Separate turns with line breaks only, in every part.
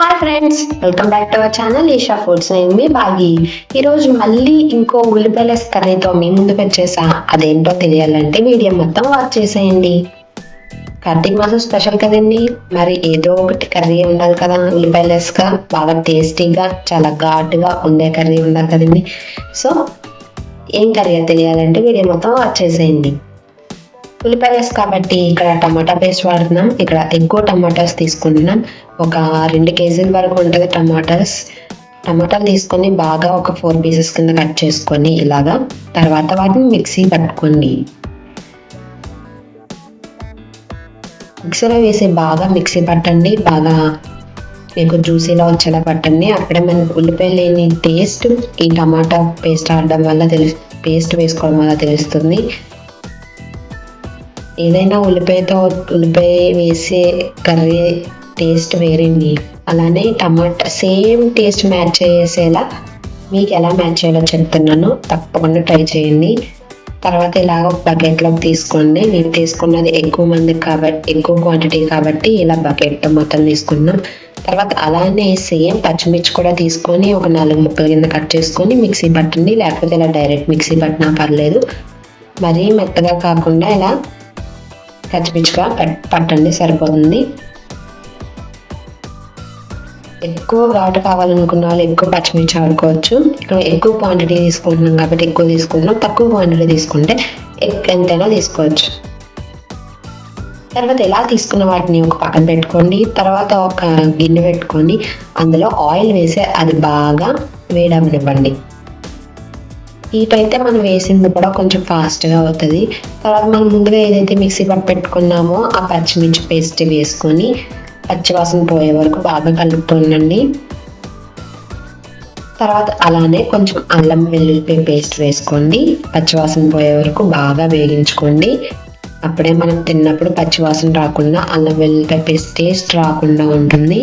hi friends welcome back to our channel Eesha foods నేను మీ బాగి ఈరోజు మళ్ళీ ఇంకో ఉల్లిపాయల కర్రీతో మీ ముందుకు వచ్చేసా అదేంటో తెలియాలంటే వీడియో మొత్తం వాచ్ చేసేయండి కార్తీక మాసం స్పెషల్ కదండి మరి ఏదో ఒకటి కర్రీ ఉండాలి కదా ఉల్లిపాయలస్గా బాగా టేస్టీగా చాలా ఘాటుగా ఉండే కర్రీ ఉండాలి కదండి సో ఏం కర్రీ తెలియాలంటే వీడియో మొత్తం వాచ్ చేసేయండి ఉల్లిపాయ రైస్ కాబట్టి ఇక్కడ టమాటా పేస్ట్ వాడుతున్నాం ఇక్కడ ఎక్కువ టమాటాస్ తీసుకుంటున్నాం ఒక రెండు కేజీల వరకు ఉంటుంది టమాటాస్ టమాటాలు తీసుకొని బాగా ఒక ఫోర్ పీసెస్ కింద కట్ చేసుకొని ఇలాగా తర్వాత వాటిని మిక్సీ పట్టుకోండి మిక్సీలో వేసి బాగా మిక్సీ పట్టండి బాగా మీకు జ్యూసీలా వచ్చేలా పట్టండి అప్పుడే మనకు ఉల్లిపాయ లేని టేస్ట్ ఈ టమాటా పేస్ట్ ఆడడం వల్ల తెలుసు పేస్ట్ వేసుకోవడం వల్ల తెలుస్తుంది ఏదైనా ఉల్లిపాయతో ఉల్లిపాయ వేసే కర్రీ టేస్ట్ వేరేండి అలానే టమాటా సేమ్ టేస్ట్ మ్యాచ్ చేసేలా మీకు ఎలా మ్యాచ్ చేయాలో చెప్తున్నాను తప్పకుండా ట్రై చేయండి తర్వాత ఇలాగ బకెట్లోకి తీసుకోండి నేను తీసుకున్నది ఎక్కువ మంది కాబట్టి ఎక్కువ క్వాంటిటీ కాబట్టి ఇలా బకెట్ మొత్తం తీసుకున్నాం తర్వాత అలానే సేమ్ పచ్చిమిర్చి కూడా తీసుకొని ఒక నాలుగు ముక్కల కింద కట్ చేసుకొని మిక్సీ పట్టండి లేకపోతే ఇలా డైరెక్ట్ మిక్సీ పట్టినా పర్లేదు మరీ మెత్తగా కాకుండా ఇలా గచ్చిపిచ్చిగా పట్టండి సరిపోతుంది ఎక్కువ ఘాటు కావాలనుకున్న వాళ్ళు ఎక్కువ పచ్చిమిర్చి ఆడుకోవచ్చు ఇక్కడ ఎక్కువ క్వాంటిటీ తీసుకుంటున్నాం కాబట్టి ఎక్కువ తీసుకుంటున్నాం తక్కువ క్వాంటిటీ తీసుకుంటే ఎంతైనా తీసుకోవచ్చు తర్వాత ఎలా తీసుకున్న వాటిని ఒక పక్కన పెట్టుకోండి తర్వాత ఒక గిన్నె పెట్టుకొని అందులో ఆయిల్ వేసి అది బాగా వేడవనివ్వండి హీట్ అయితే మనం వేసింది కూడా కొంచెం ఫాస్ట్గా అవుతుంది తర్వాత మనం ముందుగా ఏదైతే మిక్సీ పట్టు పెట్టుకున్నామో ఆ పచ్చిమిర్చి పేస్ట్ వేసుకొని పచ్చివాసన పోయే వరకు బాగా కలుపుతుండండి తర్వాత అలానే కొంచెం అల్లం వెల్లుల్లిపై పేస్ట్ వేసుకోండి పచ్చివాసన పోయే వరకు బాగా వేగించుకోండి అప్పుడే మనం తిన్నప్పుడు పచ్చివాసన రాకుండా అల్లం వెల్లుల్లిపై పేస్ట్ టేస్ట్ రాకుండా ఉంటుంది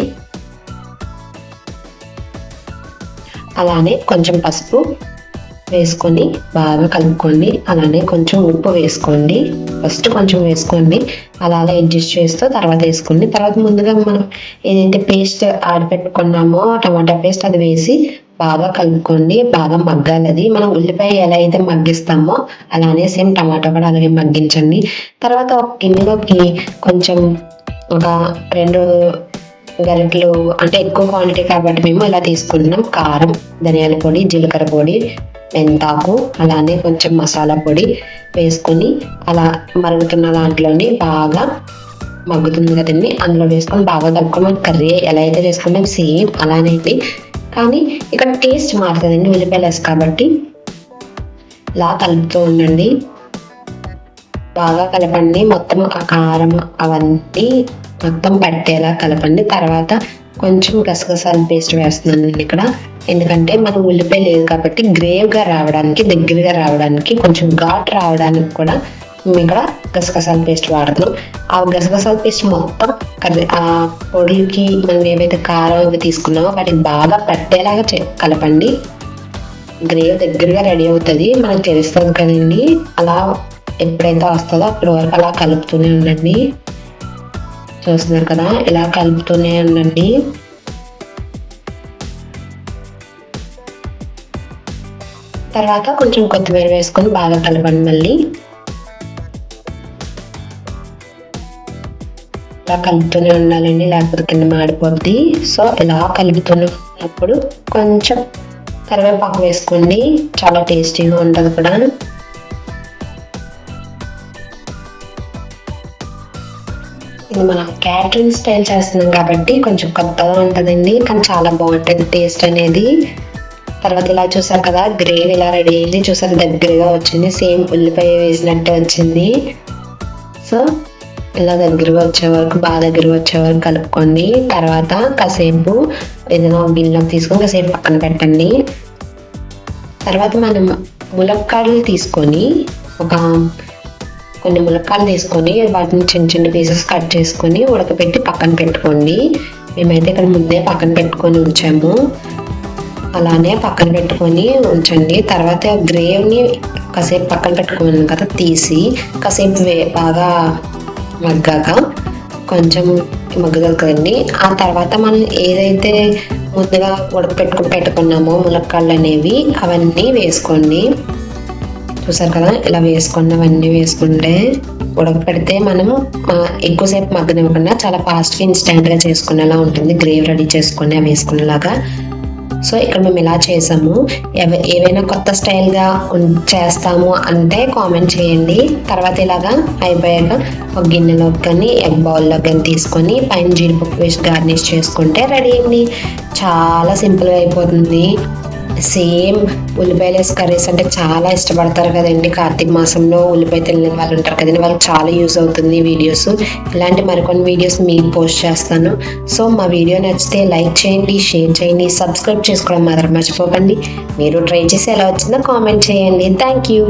అలానే కొంచెం పసుపు వేసుకొని బాగా కలుపుకోండి అలానే కొంచెం ఉప్పు వేసుకోండి ఫస్ట్ కొంచెం వేసుకోండి అలా అలా అడ్జస్ట్ చేస్తూ తర్వాత వేసుకోండి తర్వాత ముందుగా మనం ఏదైతే పేస్ట్ ఆడపెట్టుకున్నామో టమాటా పేస్ట్ అది వేసి బాగా కలుపుకోండి బాగా మగ్గాలి అది మనం ఉల్లిపాయ ఎలా అయితే మగ్గిస్తామో అలానే సేమ్ టమాటా కూడా అలాగే మగ్గించండి తర్వాత ఒక గిన్నెలోకి కొంచెం ఒక రెండు గరిటలు అంటే ఎక్కువ క్వాంటిటీ కాబట్టి మేము ఇలా తీసుకుంటున్నాం కారం ధనియాల పొడి జీలకర్ర పొడి మెంతాకు అలానే కొంచెం మసాలా పొడి వేసుకొని అలా మరుగుతున్న దాంట్లోని బాగా మగ్గుతుంది కదండి అందులో వేసుకొని బాగా కలుపుకొని కర్రీ ఎలా అయితే వేసుకున్నాం సేమ్ అలానే అండి కానీ ఇక్కడ టేస్ట్ మారుతుందండి ఉల్లిపాయలు కాబట్టి ఇలా కలుపుతూ ఉండండి బాగా కలపండి మొత్తం ఆ కారం అవన్నీ మొత్తం పట్టేలా కలపండి తర్వాత కొంచెం గసగసాల పేస్ట్ వేస్తున్నాను ఇక్కడ ఎందుకంటే మనం ఉల్లిపాయ లేదు కాబట్టి గ్రేవ్గా రావడానికి దగ్గరగా రావడానికి కొంచెం ఘాట్ రావడానికి కూడా మేము ఇక్కడ గసగసాల పేస్ట్ వాడుతున్నాం ఆ గసగసాల పేస్ట్ మొత్తం కర్రీ ఆ పొడికి మనం ఏవైతే కారం ఇవి తీసుకున్నామో వాటికి బాగా పట్టేలాగా కలపండి గ్రేవ్ దగ్గరగా రెడీ అవుతుంది మనకు తెలుస్తుంది కదండి అలా ఎప్పుడైతే వస్తుందో అప్పటి వరకు అలా కలుపుతూనే ఉండండి చూస్తున్నారు కదా ఇలా కలుపుతూనే ఉండండి తర్వాత కొంచెం కొత్తిమీర వేసుకొని బాగా కలపండి మళ్ళీ ఇలా కలుపుతూనే ఉండాలండి లేకపోతే కింద మాడిపోద్ది సో ఇలా కలుపుతున్నప్పుడు కొంచెం కరివేపాకు వేసుకోండి చాలా టేస్టీగా ఉంటుంది కూడా మనం క్యాటరింగ్ స్టైల్ చేస్తున్నాం కాబట్టి కొంచెం కొత్తగా ఉంటుందండి కానీ చాలా బాగుంటుంది టేస్ట్ అనేది తర్వాత ఇలా చూసారు కదా గ్రేవీ ఇలా రెడీ అయింది చూసారు దగ్గరగా వచ్చింది సేమ్ ఉల్లిపాయ వేసినట్టే వచ్చింది సో ఇలా దగ్గర వచ్చే వరకు బాగా దగ్గర వచ్చే వరకు కలుపుకోండి తర్వాత కాసేపు ఏదైనా బిల్లం తీసుకొని కాసేపు పక్కన పెట్టండి తర్వాత మనం ములక్కాడలు తీసుకొని ఒక కొన్ని ములక్కాలు తీసుకొని వాటిని చిన్న చిన్న పీసెస్ కట్ చేసుకొని ఉడకబెట్టి పక్కన పెట్టుకోండి మేమైతే ఇక్కడ ముందే పక్కన పెట్టుకొని ఉంచాము అలానే పక్కన పెట్టుకొని ఉంచండి తర్వాత గ్రేవ్ని కాసేపు పక్కన పెట్టుకున్నాను కదా తీసి కాసేపు వే బాగా మగ్గాక కొంచెం మగ్గుతుంది కదండి ఆ తర్వాత మనం ఏదైతే ముందుగా ఉడకపెట్టుకుని పెట్టుకున్నామో ములక్కాళ్ళు అనేవి అవన్నీ వేసుకోండి చూసారు కదా ఇలా వేసుకున్నవన్నీ వేసుకుంటే ఉడకపెడితే మనం ఎక్కువసేపు మగ్గనివ్వకుండా చాలా ఫాస్ట్గా ఇన్స్టెంట్గా చేసుకునేలా ఉంటుంది గ్రేవ్ రెడీ చేసుకుని అవి వేసుకునేలాగా సో ఇక్కడ మేము ఇలా చేసాము ఏవైనా కొత్త స్టైల్గా చేస్తాము అంటే కామెంట్ చేయండి తర్వాత ఇలాగా అయిపోయాక ఒక గిన్నెలోకి కానీ ఎగ్ బౌల్లో కానీ తీసుకొని పైన జీడిపప్పు వేసి గార్నిష్ చేసుకుంటే రెడీ అయింది చాలా సింపుల్గా అయిపోతుంది సేమ్ ఉల్లిపాయలు వేసి కర్రీస్ అంటే చాలా ఇష్టపడతారు కదండి కార్తీక మాసంలో ఉల్లిపాయ తెలియని వాళ్ళు ఉంటారు కదండి వాళ్ళకి చాలా యూజ్ అవుతుంది వీడియోస్ ఇలాంటి మరికొన్ని వీడియోస్ మీకు పోస్ట్ చేస్తాను సో మా వీడియో నచ్చితే లైక్ చేయండి షేర్ చేయండి సబ్స్క్రైబ్ చేసుకోవడం మాత్రం మర్చిపోకండి మీరు ట్రై చేసి ఎలా వచ్చిందో కామెంట్ చేయండి థ్యాంక్ యూ